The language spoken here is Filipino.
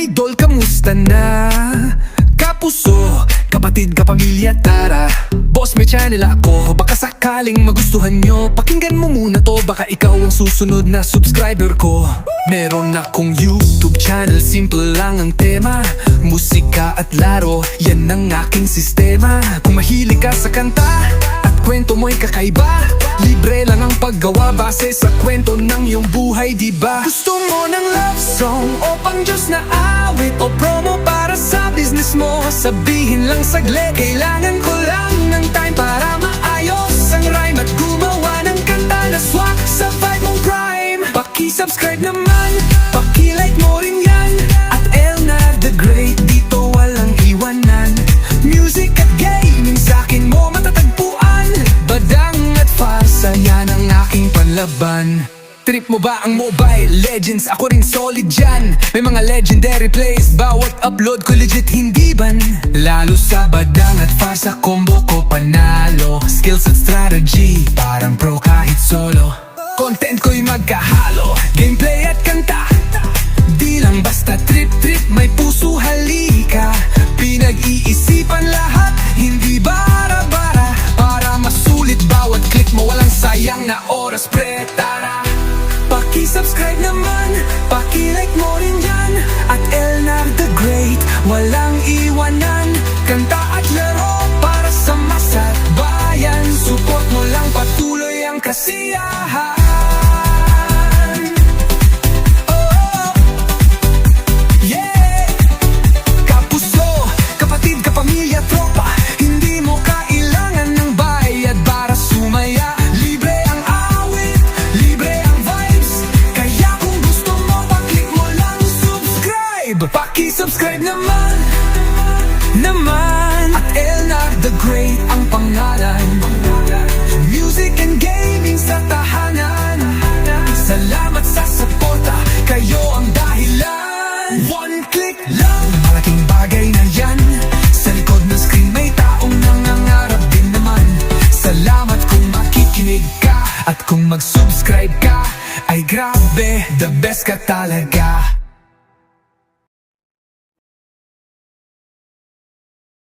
idol, kamusta na? Kapuso, kapatid, kapamilya, tara. Boss, may channel ako, baka sakaling magustuhan nyo. Pakinggan mo muna to, baka ikaw ang susunod na subscriber ko. Meron akong YouTube channel, simple lang ang tema. Musika at laro, yan ang aking sistema. Kung mahilig ka sa kanta, at kwento mo'y kakaiba Libre lang ang paggawa base sa kwento ng iyong buhay, di ba? Gusto mo ng love song o pang Diyos na awit O promo para sa business mo Sabihin lang saglit Kailangan ko lang ng time para maayos ang rhyme At gumawa ng kanta na swak sa vibe mong prime Paki-subscribe naman, paki-like mo rin yan aking panlaban. Trip mo ba ang Mobile Legends? Ako rin solid dyan. May mga legendary plays. Bawat upload ko legit hindi ban. Lalo sa badang at farsa Combo ko panalo. Skills at strategy Parang pro kahit solo. Content ko'y magkahalo. Gameplay at kanta. Di lang basta trip-trip May puso halika. Pinag-iisipan lahat Tara. Paki-subscribe naman Paki-like mo rin yan At Elnar the Great Walang subscribe Paki-subscribe naman, naman. At Elnar the Great ang pangalan. Music and gaming sa tahanan. Salamat sa suporta, kayo ang dahilan. One click lang, malaking bagay na yan. Sa likod ng screen may taong nangangarap din naman. Salamat kung makikinig At kung mag-subscribe ka. Ay grabe, the best ka talaga